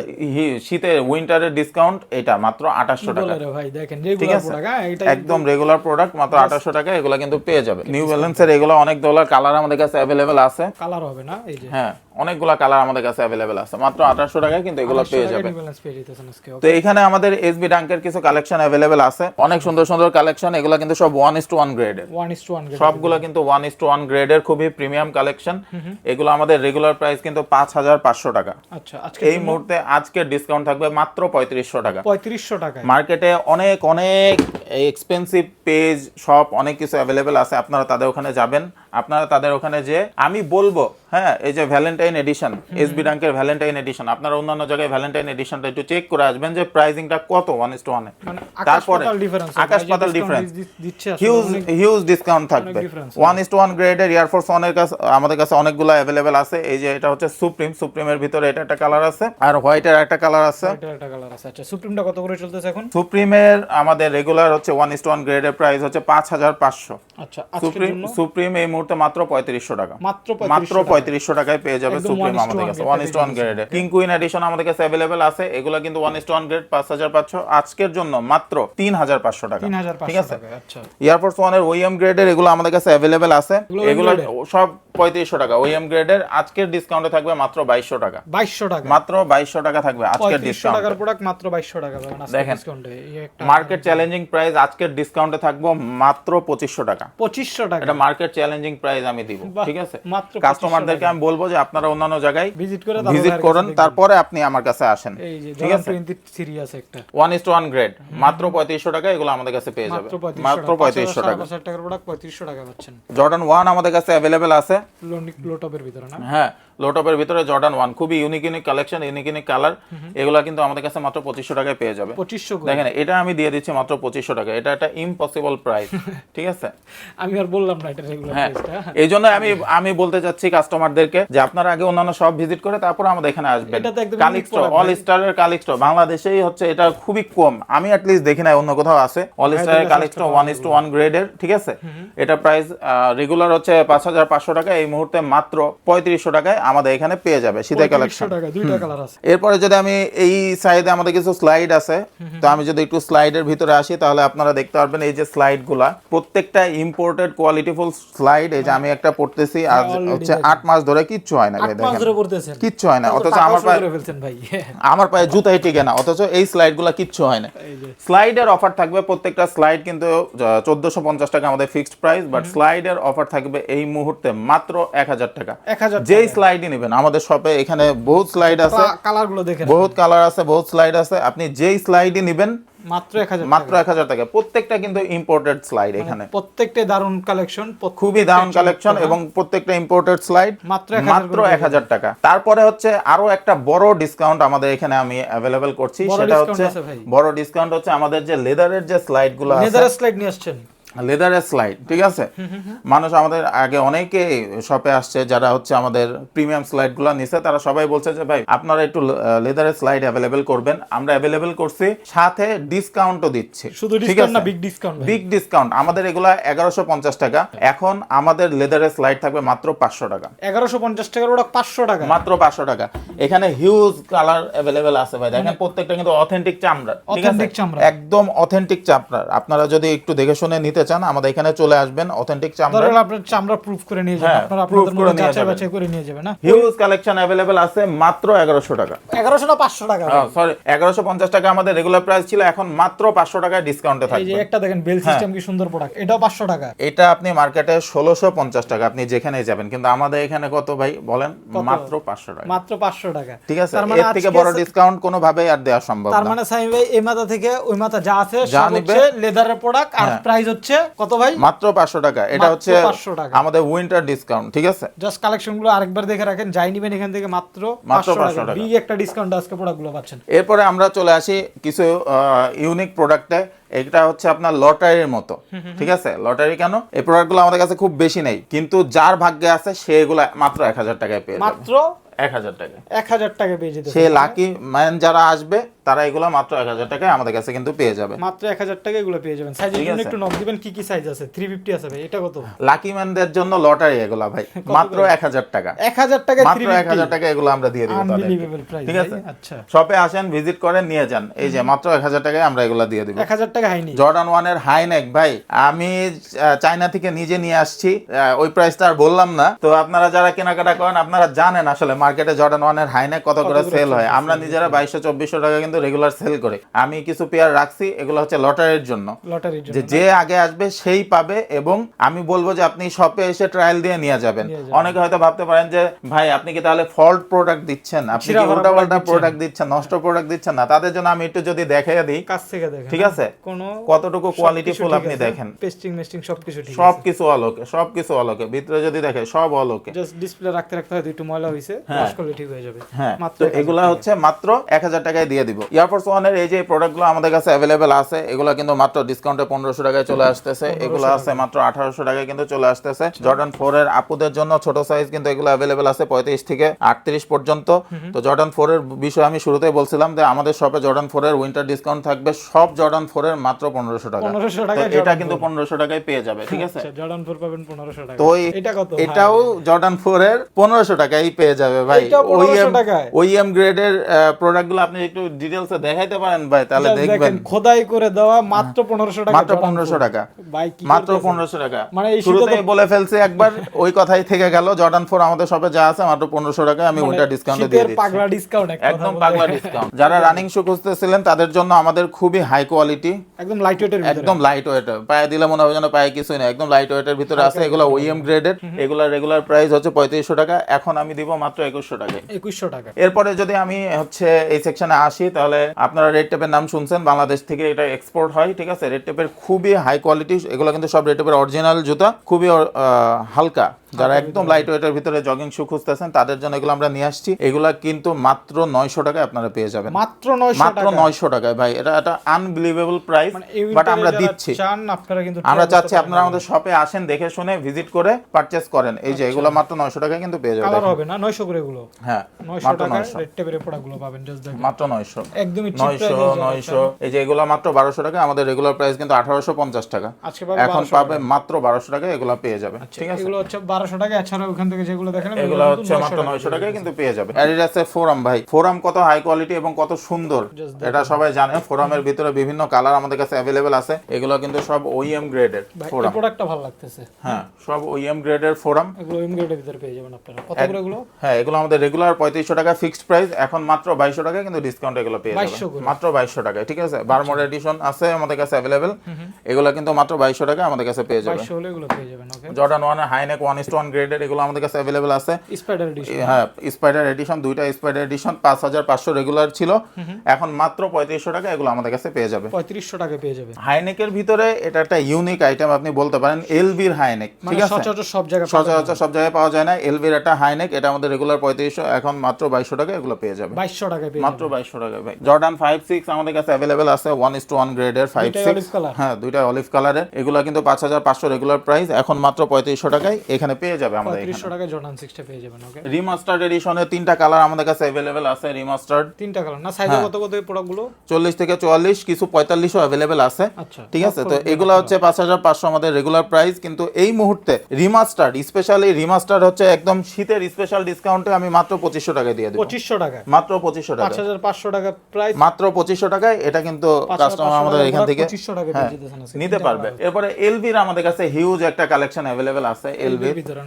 শীতের উইন্টারের ডিসকাউন্ট এটা মাত্র আঠাশশো টাকা। বলে ভাই দেখেন রেগুলার প্রোডাক্ট হ্যাঁ এটা একদম রেগুলার প্রোডাক্ট মাত্র আঠাশশো টাকা এগুলো কিন্তু পেয়ে যাবে। নিউ ব্যালেন্সের এগুলো অনেক ডলার কালার আমাদের কাছে অ্যাভেলেবেল আছে। কালার হবে না এই যে। হ্যাঁ অনেকগুলা কালার আমাদের কাছে অ্যাভেলেবেল আছে। মাত্র আঠাশশো টাকায় কিন্তু এগুলো পেয়ে যাবে তো এখানে আমাদের এসবি ডাঙ্কের কিছু কালেকশন অ্যাভেলেবেল আছে। অনেক সুন্দর সুন্দর কালেকশন এগুলো কিন্তু সব ওয়ান ইস টু ওয়ান গ্রেডের ওয়ান ইস টু ওয়ান সবগুলো কিন্তু ওয়ান ইস টু ওয়ান গ্রেডের খুবই প্রিমিয়াম কালেকশন এগুলো আমাদের রেগুলার প্রাইস কিন্তু পাঁচ হাজার পাঁচশো টাকা। আচ্ছা আজকে এই মুহূর্তে আজকের ডিসকাউন্ট থাকবে মাত্র পঁয়ত্রিশশো টাকা। পঁয়ত্রিশশো টাকা মার্কেটে অনেক অনেক এক্সপেন্সিভ পেজ সব অনেক কিছু অ্যাভেলেবেল আছে আপনারা তাদের ওখানে যাবেন। আপনারা তাদের ওখানে যে আমি বলব হ্যাঁ এই যে ভ্যালেন্টাইন এডিশন এস বি ডাঙ্কের ভ্যালেন্টাইন এডিশন আপনারা অন্যান্য জায়গায় ভ্যালেন্টাইন এডিশনটা একটু চেক করে আসবেন যে প্রাইসিংটা কত ওয়ান ইস টু ওয়ানে তারপরে আকাশ পাতাল ডিফারেন্স হিউজ হিউজ ডিসকাউন্ট থাকবে। One is two one grade air force ওয়ানের কাছে আমাদের কাছে অনেকগুলো অ্যাভেলেবেল আছে। এই যে এটা হচ্ছে সুপ্রিম সুপ্রিমের ভিতরে এটা একটা কালার আছে। আর হোয়াইটের একটা কালার আছে। একটা কালার আছে। আচ্ছা সুপ্রিমটা কত করে চলতেছে এখন? সুপ্রিমের আমাদের রেগুলার হচ্ছে ওয়ান ইস টু ওয়ান গ্রেডের প্রাইস হচ্ছে পাঁচ হাজার পাঁচশো। আচ্ছা সুপ্রিম সুপ্রিম এই মুহূর্তে মাত্র পঁয়ত্রিশশো টাকা। মাত্র মাত্র পঁয়ত্রিশশো টাকায় পেয়ে যাবে সুপ্রিম আমাদের কাছে ওয়ান ওয়ান গ্রেডের কিং কুইন এডিশন আমাদের কাছে অ্যাভেলেবেল আছে। এগুলো কিন্তু ওয়ান ওয়ান গ্রেড পাঁচ হাজার পাঁচশো। আজকের জন্য মাত্র তিন হাজার পাঁচশো টাকা। ঠিক আছে? টাকা আচ্ছা। এয়ারফোর্স ওয়ানের ওইএম গ্রেডের এগুলো আমাদের কাছে অ্যাভেলেবেল আছে। এগুলো এগুলো সব পঁয়ত্রিশশো টাকা। ওইএম গ্রেডের আজকের ডিসকাউন্টে থাকবে মাত্র বাইশশো টাকা। বাইশশো টাকা। মাত্র বাইশশো টাকা থাকবে আজকের ডিসকাউন্ট টাকার প্রোডাক্ট মাত্র বাইশশো টাকা দেখেন। মার্কেট চ্যালেঞ্জিং প্রাইস আজকের ডিসকাউন্টে থাকব মাত্র পঁচিশশো টাকা। পঁচিশশো টাকা। এটা মার্কেট চ্যালেঞ্জিং প্রাইস আমি দিব ঠিক আছে? কাস্টমারদেরকে আমি বলব যে আপনারা অন্যান্য জায়গায় ভিজিট করে ভিজিট করুন তারপরে আপনি আমার কাছে আসেন ঠিক আছে? সিরিয়াস একটা। ওয়ান ইস ওয়ান গ্রেড মাত্র পঁয়ত্রিশশো টাকা এগুলো আমাদের কাছে পেয়ে যাবে। মাত্র মাত্র পঁয়ত্রিশশো পঁয়ত্রিশশো টাকা। টাকা টাকার প্রোডাক্ট পঁয়ত্রিশশো টাকা পাচ্ছেন। জর্ডান ওয়ান আমাদের কাছে অ্যাভেলেবেল আছে। লোটপের ভিতরে না? হ্যাঁ লোটপের ভিতরে জর্ডান ওয়ান খুবই unique unique collection unique unique colour এগুলো কিন্তু আমাদের কাছে মাত্র পঁচিশশো টাকায় পেয়ে যাবে। পঁচিশশো দেখেন এটা আমি দিয়ে দিচ্ছি মাত্র পঁচিশশো টাকা এটা একটা ইম্পসিবল প্রাইস ঠিক আছে? আমি আর বললাম না এটা রেগুলার হ্যাঁ। এই জন্য আমি আমি বলতে চাচ্ছি কাস্টমারদেরকে যে আপনারা আগে অন্যান্য সব ভিজিট করে তারপর আমাদের এখানে আসবেন। এটা তো একদম কালিক unique স্টোর product অল স্টারের কালিক বাংলাদেশেই হচ্ছে এটা খুবই কম। আমি অ্যাটলিস্ট দেখি নাই অন্য কোথাও আছে। অল স্টারের দিলে কালিক ওয়ান ইস টু ওয়ান গ্রেডের ঠিক আছে? এটা প্রাইস রেগুলার হচ্ছে পাঁচ হাজার পাঁচশো টাকা এই মুহূর্তে মাত্র পঁয়ত্রিশশো টাকায়। আমাদের এখানে পেয়ে যাবে শীতের কালেকশন এরপরে যদি আমি এই সাইডে আমাদের কিছু স্লাইড আছে তো আমি যদি একটু স্লাইডের ভিতরে আসি তাহলে আপনারা দেখতে পারবেন এই যে স্লাইডগুলা। প্রত্যেকটা ইম্পোর্টেড কোয়ালিটিফুল স্লাইড এই যে আমি একটা পড়তেছি আজ হচ্ছে আট মাস ধরে কিচ্ছু হয় না ভাই দেখেন। কিচ্ছু হয় না অথচ আমার পায়ে আমার পায়ে জুতাই টিকে না অথচ এই স্লাইডগুলা কিচ্ছু হয় না। স্লাইডের অফার থাকবে প্রত্যেকটা স্লাইড কিন্তু চোদ্দশো পঞ্চাশ টাকা আমাদের ফিক্সড প্রাইস বাট স্লাইডের অফার থাকবে এই মুহূর্তে মাত্র এক হাজার টাকা। এক হাজার যেই স্লাইডই নেবেন। আমাদের শপে এখানে বহুত স্লাইড আছে। কালারগুলো দেখেন বহুত কালার আছে বহুত স্লাইড আছে। আপনি যেই স্লাইডই নেবেন মাত্র এক হাজার মাত্র এক হাজার টাকা। প্রত্যেকটা কিন্তু ইম্পোর্টেড স্লাইড এখানে। প্রত্যেকটা দারুণ কালেকশন খুবই দারুণ কালেকশন এবং প্রত্যেকটা ইম্পোর্টেড স্লাইড মাত্র 1000 মাত্র করে এক হাজার টাকা। তারপরে হচ্ছে আরও একটা বড় ডিসকাউন্ট আমাদের এখানে আমি অ্যাভেলেবেল করছি। সেটা হচ্ছে বড় ডিসকাউন্ট হচ্ছে আমাদের যে লেদারের যে স্লাইডগুলো আছে। নেদার স্লাইড নিয়ে আসছেন। লেদারের স্লাইড ঠিক আছে? মানুষ আমাদের আগে অনেকে শপে আসছে যারা হচ্ছে আমাদের প্রিমিয়াম স্লাইডগুলো নিছে তারা সবাই বলছে যে ভাই আপনারা একটু লেদারের স্লাইড অ্যাভেলেবেল করবেন। আমরা অ্যাভেলেবেল করছি সাথে ডিসকাউন্টও দিচ্ছি। শুধু ডিসকাউন্ট না বিগ ডিসকাউন্ট বিগ ডিসকাউন্ট আমাদের এগুলা এগারোশো পঞ্চাশ টাকা। এখন আমাদের লেদারের স্লাইড থাকবে মাত্র পাঁচশো টাকা। এগারোশো পঞ্চাশ টাকার ওটা পাঁচশো টাকা। মাত্র পাঁচশো টাকা। এখানে হিউজ কালার অ্যাভেলেবেল আছে ভাই। দেখেন প্রত্যেকটা কিন্তু অথেন্টিক চামড়া ঠিক আছে। একদম অথেন্টিক চামড়া আপনারা যদি একটু দেখে শুনে নিতে চান আমাদের এখানে চলে আসবেন অথেন্টিক চামড়া। ধরেন আপনার চামড়া প্রুফ করে নিয়ে যাবেন হ্যাঁ, আপনারা আপনাদের করে নিয়ে যাচাই। বাছাই করে নিয়ে যাবেন না? হিউজ কালেকশন অ্যাভেলেবেল আছে মাত্র এগারোশো টাকা। এগারোশো না পাঁচশো টাকা? সরি এগারোশো পঞ্চাশ টাকা আমাদের রেগুলার প্রাইস ছিল এখন মাত্র পাঁচশো টাকায় ডিসকাউন্টে থাকবে এই যে একটা দেখেন বেল হ্যাঁ। সিস্টেম কি সুন্দর প্রোডাক্ট এটাও পাঁচশো টাকা। এটা আপনি মার্কেটে ষোলোশো পঞ্চাশ টাকা আপনি যেখানেই যাবেন কিন্তু আমাদের এখানে কত ভাই বলেন মাত্র পাঁচশো টাকা। মাত্র পাঁচশো টাকা। ঠিক আছে তার মানে এর থেকে বড় ডিসকাউন্ট কোনো কোনোভাবেই আর দেওয়া সম্ভব না। তার মানে সাইম ভাই এই মাথা থেকে ওই মাথা যা আছে সব হচ্ছে লেদারের প্রোডাক্ট আর হ্যাঁ। প্রাইস হচ্ছে কত ভাই? মাত্র পাঁচশো টাকা। এটা হচ্ছে আমাদের উইন্টার ডিসকাউন্ট ঠিক আছে? জাস্ট কালেকশনগুলো আরেকবার দেখে রাখেন যাই নিবেন এখান থেকে মাত্র মাত্র পাঁচশো টাকা। বিগ একটা ডিসকাউন্ট আজকে প্রোডাক্টগুলো পাচ্ছেন। এরপরে আমরা চলে আসি কিছু ইউনিক প্রোডাক্টে এটা হচ্ছে আপনার লটারির মতো ঠিক আছে? লটারি কেন? এই প্রোডাক্টগুলো আমাদের কাছে খুব বেশি নেই কিন্তু যার ভাগ্যে আছে সে এগুলা মাত্র এক হাজার টাকায় পেয়ে মাত্র এক হাজার টাকায় এক হাজার টাকা পেয়ে যেতে সে লাকি ম্যান যারা আসবে তারা এগুলো মাত্র এক হাজার টাকায় আমাদের কাছে কিন্তু পেয়ে যাবে। মাত্র এক হাজার টাকা এগুলো পেয়ে যাবেন। সাইজের ঠিক আছে। একটু নক দিবেন কি কি সাইজ আছে? থ্রি ফিফটি আছে ভাই এটা কত? লাকি ম্যানদের জন্য লটারি এগুলা ভাই মাত্র এক হাজার টাকা। এক হাজার টাকা মাত্র এক হাজার টাকা এগুলো আমরা দিয়ে দিব তাদেরকে। আনবিলিভেবল প্রাইস ঠিক আছে? আচ্ছা। শপে আসেন ভিজিট করেন নিয়ে যান। এই যে মাত্র এক হাজার টাকায় আমরা এগুলো দিয়ে দিব। এক হাজার টাকা হাইনি জর্ডান ওয়ানের হাই নেক ভাই আমি চায়না থেকে নিজে নিয়ে আসছি। আহ, ওই প্রাইসটা আর বললাম না। তো আপনারা যারা কেনাকাটা করেন আপনারা জানেন আসলে মার্কেটে জর্ডান ওয়ানের হাই নেক কত করে সেল হয়? আমরা নিজেরা বাইশশো চব্বিশশো টাকা কিন্তু রেগুলার সেল করি। আমি কিছু পেয়ার রাখছি এগুলো হচ্ছে লটারির জন্য। যে যে আগে আসবে সেই পাবে এবং আমি বলব যে আপনি শপে এসে ট্রায়াল দিয়ে নিয়ে যাবেন। অনেকে হয়তো ভাবতে পারেন যে ভাই আপনি কি তাহলে ফল্ট প্রোডাক্ট দিচ্ছেন? আপনি কি উল্টা পাল্টা প্রোডাক্ট দিচ্ছেন? নষ্ট প্রোডাক্ট দিচ্ছেন না? তাদের জন্য আমি একটু যদি দেখে দিই কাছ থেকে দেখেন ঠিক আছে? কোনো কতটুকু কোয়ালিটি ফুল আপনি দেখেন। পেস্টিং মেস্টিং সবকিছু ঠিক সব কিছু আলোকে সব আলোকে ভিতরে যদি দেখে সব আলোকে জাস্ট ডিসপ্লে রাখতে রাখতে হয়তো একটু ময়লা হয়েছে ওয়াশ করলে ঠিক হয়ে যাবে। হ্যাঁ তো এগুলা হচ্ছে মাত্র এক হাজার টাকায় দিয়ে দিব। এয়ারফোর্স ওয়ানের এই যে প্রোডাক্টগুলো আমাদের কাছে অ্যাভেলেবেল আছে এগুলো কিন্তু মাত্র ডিসকাউন্টে পনেরোশো টাকায় চলে আসতেছে। এগুলো আছে মাত্র আঠারোশো টাকায় কিন্তু চলে আসতেছে। জর্ডান ফোর এর আপুদের জন্য ছোট সাইজ কিন্তু এগুলো অ্যাভেলেবেল আছে পঁয়ত্রিশ থেকে আটত্রিশ পর্যন্ত। তো জর্ডান ফোর এর বিষয়ে আমি শুরুতেই বলছিলাম যে আমাদের শপে জর্ডান ফোর এর উইন্টার ডিসকাউন্ট থাকবে। সব জর্ডান ফোর এর মাত্র পনেরোশো টাকা। 1500 তো এটা কিন্তু পনেরোশো টাকায় পেয়ে যাবে ঠিক আছে? আচ্ছা জর্ডান ফোর পাবেন পনেরোশো টাকা। তো এটাও জর্ডান ফোর এর পনেরোশো টাকায় পেয়ে যাবে ভাই ওইএম ওইএম গ্রেডের প্রোডাক্টগুলো আপনি একটু ডিটেলসে দেখাইতে পারেন ভাই তাহলে দেখবেন। খোদাই করে দেওয়া মাত্র পনেরোশো টাকা মাত্র জর্ডান পনেরোশো four। টাকা। ভাই মাত্র করতেছেন? পনেরোশো টাকা। মানে শীতে বলে ফেলছি একবার ওই কথাই থেকে গেল। জর্ডান ফোর আমাদের শপে যা আছে মাত্র পনেরোশো টাকা আমি মানে উল্টা ডিসকাউন্টে দিয়ে দিচ্ছি। পাগলা ডিসকাউন্ট একদম পাগলা ডিসকাউন্ট যারা রানিং শু খুঁজতেছিলেন তাদের জন্য আমাদের খুবই হাই কোয়ালিটি একদম লাইট ওয়েটের একদম লাইট ওয়েট পায়ে দিলে মনে হবে যেন পায়ে কিছুই না একদম লাইট ওয়েটের ভিতরে আছে এগুলো ওইএম গ্রেডের এগুলা রেগুলার প্রাইস হচ্ছে পঁয়ত্রিশশো টাকা। এখন আমি দিব মাত্র একুশশো টাকায় একুশশো টাকা। এরপরে যদি আমি হচ্ছে এই সেকশনে আসি তাহলে আপনারা রেড টেপের নাম শুনছেন বাংলাদেশ থেকে এটা এক্সপোর্ট হয় ঠিক আছে? রেড টেপের খুবই হাই কোয়ালিটি এগুলো কিন্তু সব রেড টেপের অরিজিনাল জুতা খুবই হালকা। যারা একদম লাইট ওয়েটের ভিতরে জগিং শু খুঁজতেছেন তাদের জন্য এগুলো আমরা নিয়ে আসছি। এগুলা কিন্তু মাত্র নয়শো টাকায় আপনারা পেয়ে যাবেন। মাত্র মাত্র নয়শো টাকায় ভাই। এটা একটা আনবিলিভেবল প্রাইস বাট আমরা দিচ্ছি। আমরা চাচ্ছি আপনারা আমাদের শপে আসেন দেখে শুনে ভিজিট করে পারচেস করেন। এই যে এগুলো মাত্র নয়শো টাকায় কিন্তু পেয়ে যাবেন। হবে না নয়শো করে এগুলো। হ্যাঁ নয়শো মাত্র টাকা রেড টেপের প্রোডাক্টগুলো পাবেন জাস্ট দেখেন। মাত্র নয়শো। একদমই cheap নয়শো price এ নয়শো। এই যে এগুলো মাত্র বারোশো টাকা আমাদের রেগুলার প্রাইস কিন্তু আঠারোশো পঞ্চাশ টাকা। এখন পাবে মাত্র বারোশো টাকা এগুলো পেয়ে যাবে ঠিক আছে? এগুলো হচ্ছে বারোশো টাকা এছাড়া ওখান থেকে যেগুলো দেখেন এগুলো হচ্ছে মাত্র নয়শো টাকায় কিন্তু পেয়ে যাবে। অ্যাডিডাসের ফোরাম ভাই। ফোরাম কত হাই কোয়ালিটি এবং কত সুন্দর এটা সবাই জানে। ফোরামের ভিতরে বিভিন্ন কালার আমাদের কাছে অ্যাভেলেবেল আছে। এগুলো কিন্তু সব ওইএম গ্রেডের ফোরাম প্রোডাক্টটা ভালো লাগতেছে। হ্যাঁ সব ওইএম গ্রেডের ফোরাম এগুলো এম গ্রেডের ভিতরে পেয়ে যাবেন আপনারা। কত করে এগুলো? হ্যাঁ এগুলো আমাদের রেগুলার পঁয়ত্রিশশো টাকা ফিক্সড প্রাইস এখন মাত্র বাইশশো টাকা কিন্তু ডিসকাউন্ট এগুলো পেয়ে যাবে মাত্র বাইশশো টাকায় ঠিক আছে? বারমোড এডিশন আছে আমাদের কাছে অ্যাভেলেবেল এগুলো কিন্তু মাত্র বাইশশো টাকা আমাদের কাছে পেয়ে যাবে যাবেন Jordan one high neck one is one grade এগুলো আমাদের কাছে অ্যাভেলেবেল আছে। হ্যাঁ স্পাইডার এডিশন দুইটা স্পাইডার এডিশন পাঁচ হাজার পাঁচশো রেগুলার ছিল। এখন মাত্র পঁয়ত্রিশশো টাকা এগুলো আমাদের কাছে পেয়ে যাবে। পঁয়ত্রিশশো টাকা পেয়ে যাবেন হাইনেকের ভিতরে এটা একটা ইউনিক আইটেম আপনি বলতে পারেন এলবির হাইনেক মানে ঠিক আছে? সচরাচর সব জায়গায় সচরাচর সব জায়গায় পাওয়া যায় না। এলবির একটা হাইনেক এটা আমাদের রেগুলার পঁয়ত্রিশশো এখন মাত্র বাইশশো টাকা এগুলো পেয়ে যাবে। বাইশশো পেয়ে মাত্র বাইশশো টাকা ভাই জর্ডান ফাইভ সিক্স আমাদের কাছে অ্যাভেলেবেল আছে ওয়ান ইস টু ওয়ান গ্রেডের ফাইভ সিক্স হ্যাঁ দুইটা অলিভ কালারের এগুলো কিন্তু পাঁচ হাজার পাঁচশো রেগুলার প্রাইস এখন মাত্র পঁয়ত্রিশশো টাকায় এখানে পেয়ে যাবে আমাদের পঁয়ত্রিশশো টাকায় জর্ডান সিক্সটা পেয়ে যাবেন ওকে রিমাস্টার্ড এডিশনের তিনটা কালার আমাদের কাছে অ্যাভেলেবেল আছে রিমাস্টার্ড তিনটা কালার না সাইজে কত কত প্রোডাক্টগুলো চল্লিশ থেকে চুয়াল্লিশ কিছু পঁয়তাল্লিশও অ্যাভেলেবেল আছে। আচ্ছা ঠিক আছে? তো এগুলো হচ্ছে পাঁচ হাজার পাঁচশো আমাদের রেগুলার প্রাইস কিন্তু এই মুহূর্তে রিমাস্টার্ড স্পেশালি রিমাস্টার্ড হচ্ছে একদম শীতের স্পেশাল ডিসকাউন্টে আমি মাত্র পঁচিশশো টাকায় দিয়ে দেবো। পঁচিশশো টাকা মাত্র পঁচিশশো পাঁচ হাজার পাঁচশো টাকা প্রাইস মাত্র পঁচিশশো টাকায় এটা কিন্তু কাস্টমার আমাদের এখান থেকে পঁচিশশো টাকা হ্যাঁ। নিতে পারবে। এরপরে এলভির আমাদের কাছে হিউজ একটা কালেকশন অ্যাভেলেবেল আছে এলভির এর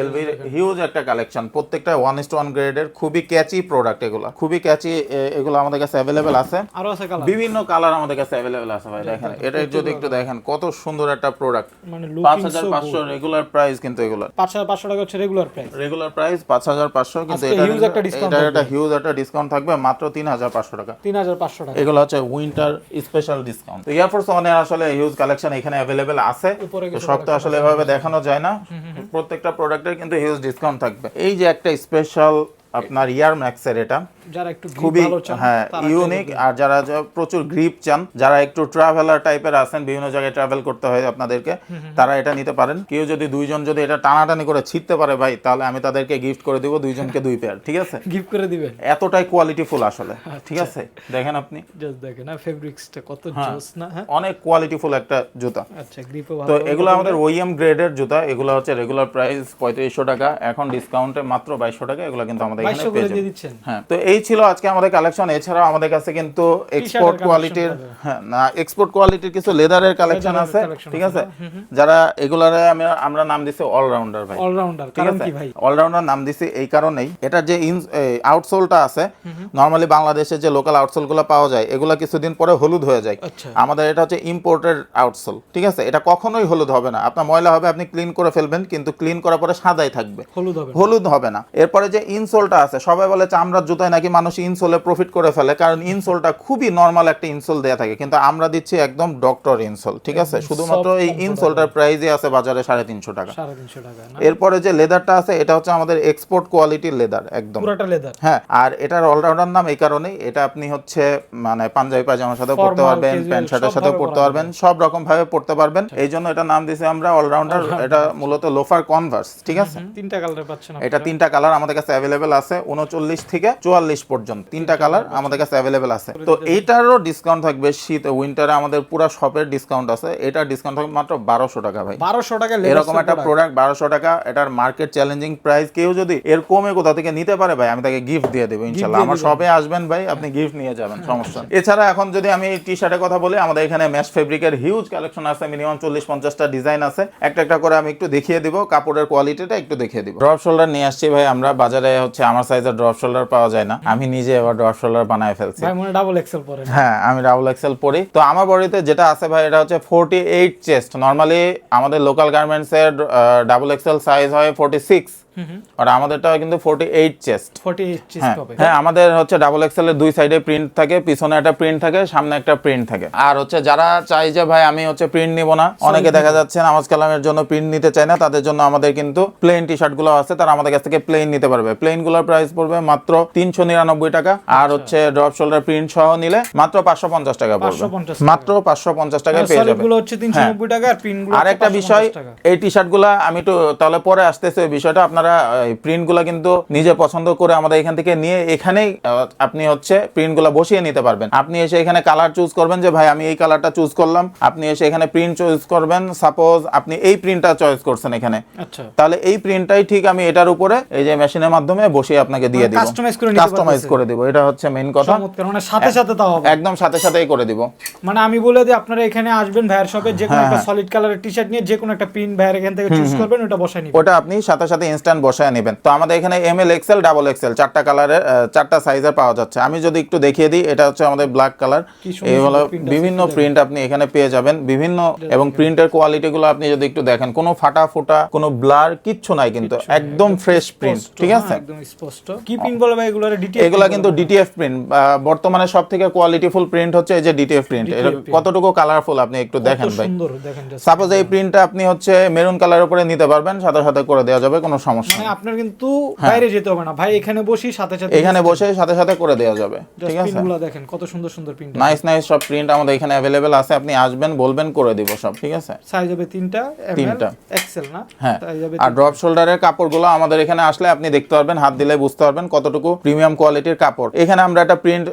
এলভির হিউজ একটা কালেকশন প্রত্যেকটা ওয়ান ইস ওয়ান গ্রেডের খুবই ক্যাচি প্রোডাক্ট এগুলো। খুবই ক্যাচি এগুলো আমাদের কাছে অ্যাভেলেবেল আছে। আরও আছে কালার বিভিন্ন কালার আমাদের কাছে অ্যাভেলেবেল আছে ভাই দেখেন। এটা যদি একটু দেখেন কত সুন্দর একটা প্রোডাক্ট মানে পাঁচ লুকিং হাজার সো পাঁচশো রেগুলার প্রাইস কিন্তু এগুলো পাঁচ হাজার পাঁচশো টাকা হচ্ছে রেগুলার প্রাইস রেগুলার প্রাইস পাঁচ হাজার পাঁচশো কিন্তু এটা একটা এটা একটা হিউজ একটা ডিসকাউন্ট থাকবে মাত্র তিন হাজার পাঁচশো টাকা। তিন হাজার পাঁচশো টাকা। এগুলো হচ্ছে উইন্টার স্পেশাল ডিসকাউন্ট তো এয়ারফোর্স ওয়ানের আসলে হিউজ কালেকশন এখানে অ্যাভেলেবেল আছে। সব তো আসলে এভাবে দেখানো যায় না। প্রত্যেকটা প্রোডাক্টের কিন্তু হিউজ ডিসকাউন্ট থাকবে। এই যে একটা স্পেশাল আপনার ইয়ার ম্যাক্সের এটা যারা একটু খুবই হ্যাঁ ইউনিক আর যারা প্রচুর গ্রিপ চান যারা একটু ট্রাভেলার টাইপের আছেন বিভিন্ন জায়গায় ট্রাভেল করতে হয় আপনাদেরকে তারা এটা নিতে পারেন। কেউ যদি দুইজন যদি এটা টানাটানি করে ছিটতে পারে ভাই তাহলে আমি তাদেরকে গিফট করে দিব দুইজনকে দুই পেয়ার ঠিক আছে? গিফট করে দিবেন। এতটাই কোয়ালিটিফুল আসলে আচ্ছা। ঠিক আছে? দেখেন আপনি। জাস্ট দেখেন না ফেব্রিক্সটা কত জোস না হ্যাঁ? অনেক কোয়ালিটিফুল একটা জুতা। আচ্ছা গ্রিপও তো এগুলো আমাদের ওইএম গ্রেডের জুতা এগুলো হচ্ছে রেগুলার প্রাইস পঁয়ত্রিশশো টাকা এখন ডিসকাউন্টে মাত্র বাইশশো টাকা এগুলো কিন্তু আমাদের এখানে পেয়ে যাবেন। হ্যাঁ তো এই ছিল আজকে আমাদের কালেকশন এছাড়াও আমাদের কাছে কিন্তু এক্সপোর্ট কোয়ালিটির হ্যাঁ না এক্সপোর্ট কোয়ালিটির কিছু লেদারের কালেকশন আছে ঠিক আছে। যারা এগুলারে আমি আমরা নাম দিছি অলরাউন্ডার ভাই। অলরাউন্ডার ঠিক আছে? অলরাউন্ডার নাম দিছি এই কারণেই। এটার যে আউটসোলটা আছে নর্মালি বাংলাদেশে যে লোকাল আউটসোলগুলো পাওয়া যায় এগুলো কিছুদিন পরে হলুদ হয়ে যায়। আচ্ছা। আমাদের এটা হচ্ছে ইম্পোর্টেড আউটসোল ঠিক আছে? এটা কখনোই হলুদ হবে না। আপনার ময়লা হবে আপনি ক্লিন করে ফেলবেন কিন্তু ক্লিন করার পরে সাদাই থাকবে। হলুদ হবে না। হলুদ হবে না। এরপরে যে ইনসোলটা আছে সবাই বলে চামড়ার জুতায় নাকি মানুষ ইনসোলে প্রফিট করে ফেলে? কারণ ইনসোলটা খুবই নর্মাল একটা ইনসোল দেয়া থাকে। কিন্তু আমরা দিচ্ছি একদম ডক্টর ইনসোল ঠিক আছে? শুধুমাত্র এই ইনসোলটার প্রাইসই আছে বাজারে সাড়ে তিনশো টাকা। এরপরে যে লেদারটা আছে এটা হচ্ছে আমাদের এক্সপোর্ট কোয়ালিটির লেদার একদম। পুরাটা লেদার হ্যাঁ আর এটার অলরাউন্ডার নাম এই কারণেই এটা আপনি হচ্ছে মানে পাঞ্জাবি পাজামার সাথে পড়তে পারবেন প্যান্ট শার্টের সাথে পড়তে পারবেন সব রকম ভাবে পড়তে পারবেন। এই জন্য এটা নাম দিয়েছি আমরা অলরাউন্ডার এটা মূলত লোফার কনভার্স ঠিক আছে? তিনটা কালারে পাচ্ছেন এটা তিনটা কালার আমাদের কাছে অ্যাভেলেবেল আছে উনচল্লিশ থেকে চুয়াল্লিশ পর্যন্ত। তিনটা কালার আমাদের কাছে অ্যাভেলেবেল আছে। তো এইটারও ডিসকাউন্ট থাকবে শীত উইন্টারে আমাদের পুরো শপের ডিসকাউন্ট আছে। এটার ডিসকাউন্ট থাকবে মাত্র বারোশো টাকা ভাই। বারোশো টাকা এরকম একটা প্রোডাক্ট বারোশো টাকা এটার মার্কেট চ্যালেঞ্জিং প্রাইস কেউ যদি এর কমে কোথা থেকে নিতে পারে ভাই আমি তাকে গিফট দিয়ে দেবো ইনশাল্লাহ। আমার শপে আসবেন ভাই আপনি গিফট নিয়ে যাবেন সমস্যা এছাড়া এখন যদি আমি টি শার্টের কথা বলি আমাদের এখানে ম্যাশ ফেব্রিকের হিউজ কালেকশন আছে মিনিমাম চল্লিশ পঞ্চাশটা ডিজাইন আছে। একটা একটা করে আমি একটু দেখিয়ে দিব কাপড়ের কোয়ালিটিটা একটু দেখিয়ে দিব। ড্রপ শোল্ডার নিয়ে আসছি ভাই আমরা বাজারে হচ্ছে আমার সাইজের ড্রপ শোল্ডার পাওয়া যায় না। আমি নিজে এবার ড্রপ শোল্ডার বানায় ফেলছি। ভাই মনে ডাবল এক্সেল পরে। হ্যাঁ আমি ডাবল এক্সেল পরি তো আমার বডিতে যেটা আছে ভাই এটা হচ্ছে ফোরটি এইট চেস্ট নরমালি আমাদের লোকাল গার্মেন্টস এর ডাবল এক্সেল সাইজ হয় ফোরটি সিক্স আর আমাদেরটা কিন্তু forty eight chest forty eight cheese হ্যাঁ হ্যাঁ আমাদের হচ্ছে ডাবল এক্সেল এর দুই সাইডে প্রিন্ট থাকে পিছনে একটা প্রিন্ট থাকে সামনে একটা প্রিন্ট থাকে। আর হচ্ছে যারা চাই যে ভাই আমি হচ্ছে প্রিন্ট নিব না অনেকে দেখা যাচ্ছে নামাজ কালামের জন্য প্রিন্ট নিতে চায় না তাদের জন্য আমাদের কিন্তু প্লেন টি শার্টগুলো আছে তারা আমাদের কাছ থেকে প্লেন নিতে পারবে। প্লেনগুলোর প্রাইস পড়বে মাত্র তিনশো নিরানব্বই টাকা আর হচ্ছে ড্রপ শোল্ডার প্রিন্ট সহ নিলে মাত্র পাঁচশো পঞ্চাশ টাকা পড়বে। 550 মাত্র পাঁচশো পঞ্চাশ টাকায় পেয়ে যাবে। গুলো হচ্ছে তিনশো নব্বই টাকা আর পিনগুলো আর একটা বিষয় এই টি শার্টগুলা আমি একটু তাহলে পরে আসতেছে ওই বিষয়টা আপনারা প্রিন্টগুলা কিন্তু নিজে পছন্দ করে আমাদের এখান থেকে নিয়ে এখানেই আপনি হচ্ছে প্রিন্টগুলা বসিয়ে নিতে পারবেন। আপনি এসে এখানে কালার চুজ করবেন যে ভাই আমি এই কালারটা চুজ করলাম। আপনি এসে এখানে প্রিন্ট চয়েস করবেন। সাপোজ আপনি এই প্রিন্টটা চয়েস করছেন এখানে। আচ্ছা। তাহলে এই প্রিন্টটাই ঠিক আমি এটার উপরে এই যে মেশিনের মাধ্যমে বসিয়ে আপনাকে দিয়ে দিব। কাস্টমাইজ করে কাস্টমাইজ করে দিব। এটা হচ্ছে মেইন কথা। মানে সাথে সাথে তাও হবে। একদম সাথে সাথেই করে দিব। মানে আমি বলে দিই আপনারা এখানে আসবেন ভাইয়ের শপে যে কোনো একটা। সলিড কালারের টি শার্ট নিয়ে যে কোনো একটা প্রিন্ট ভাইয়ের এখান থেকে চুজ করবেন ওটা বসায় নিবেন। ওটা আপনি সাথে সাথে ইনস্ট্যান্ট বসায় নেবেন। তো আমাদের এখানে M L XL double XL চারটা কালারের চারটা সাইজের পাওয়া যাচ্ছে। আমি যদি একটু দেখিয়ে দিই এটা হচ্ছে আমাদের ব্ল্যাক কালার এই হলো বিভিন্ন প্রিন্ট আপনি এখানে পেয়ে যাবেন। বিভিন্ন এবং প্রিন্টের কোয়ালিটি গুলো আপনি যদি একটু দেখেন কোনো ফাটা ফোটা কোনো ব্লার কিচ্ছু নাই কিন্তু। একদম ফ্রেশ প্রিন্ট ঠিক হ্যাঁ, আছে একদম স্পষ্ট। কি পিন বলে ভাই এগুলোর? ডিটেইল এগুলা কিন্তু ডিটিএফ প্রিন্ট বর্তমানে সব থেকে কোয়ালিটিফুল প্রিন্ট হচ্ছে এই যে ডিটিএফ প্রিন্ট কতটুকু কালারফুল আপনি একটু দেখেন ভাই। সাপোজ এই প্রিন্টটা আপনি হচ্ছে মেরুন কালার উপরে নিতে পারবেন সাথে সাথে করে দেওয়া যাবে কোনো সমস্যা মানে আপনার কিন্তু বাইরে যেতে হবে না। ভাই এখানে বসি সাথে সাথে হ্যাঁ। এখানে বসে সাথে সাথে করে দেওয়া যাবে। ঠিক আছে? পিনগুলো দেখেন কত সুন্দর সুন্দর পিন নাইস নাইস সব প্রিন্ট আমাদের এখানে অ্যাভেলেবেল আছে। আপনি আসবেন বলবেন করে দিব সব ঠিক আছে? সাইজ হবে তিনটা তিনটা। এক্সেল না? হ্যাঁ। আর ড্রপ শোল্ডারের কাপড়গুলো আমাদের এখানে আসলে আপনি দেখতে পারবেন হাত দিলে বুঝতে পারবেন কতটুকু প্রিমিয়াম কোয়ালিটির কাপড়। এখানে আমরা একটা প্রিন্ট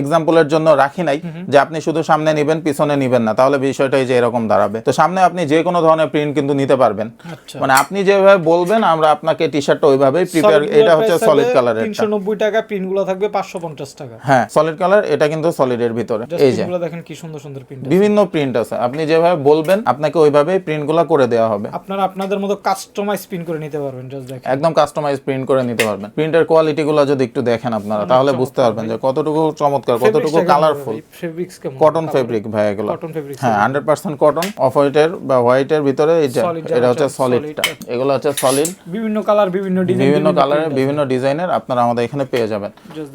এক্সাম্পলের জন্য রাখি নাই যে আপনি শুধু সামনে নেবেন পিছনে নেবেন না। তাহলে বিষয়টা এই যে এরকম দাঁড়াবে। তো সামনে আপনি যে কোনো ধরনের প্রিন্ট কিন্তু নিতে পারবেন। আচ্ছা। মানে আপনি যেভাবে বলবেন আমরা আপনাকে টি শার্টটা ওইভাবেই প্রিপেয়ার এটা হচ্ছে সলিড কালারের তিনশো নব্বই টাকা পিনগুলো থাকবে পাঁচশো পঞ্চাশ টাকা। হ্যাঁ সলিড কালার এটা কিন্তু সলিডের ভিতরে। এই যে। দেখেন কি সুন্দর সুন্দর পিন বিভিন্ন প্রিন্ট আছে। আপনি যেভাবে বলবেন আপনাকে ওইভাবে প্রিন্টগুলো করে দেওয়া হবে। আপনারা আপনাদের মতো কাস্টমাইজ পিন করে নিতে পারবেন জাস্ট দেখেন। একদম কাস্টমাইজ প্রিন্ট করে নিতে পারবেন। প্রিন্টের কোয়ালিটি গুলো যদি একটু দেখেন আপনারা তাহলে বুঝতে পারবেন যে কতটুকু চমৎকার কতটুকু কালারফুল ফেব্রিক্স কেমন। কটন ফেব্রিক ভাই এগুলো। কটন ফেব্রিক্স হ্যাঁ হান্ড্রেড পার্সেন্ট কটন অফ হোয়াইটের বা হোয়াইটের ভিতরে যে এটা হচ্ছে সলিডটা এগুলো হচ্ছে সলিড বিভিন্ন কালার বিভিন্ন ডিজাইন বিভিন্ন কালারের বিভিন্ন ডিজাইনের আপনারা আমাদের এখানে পেয়ে যাবেন।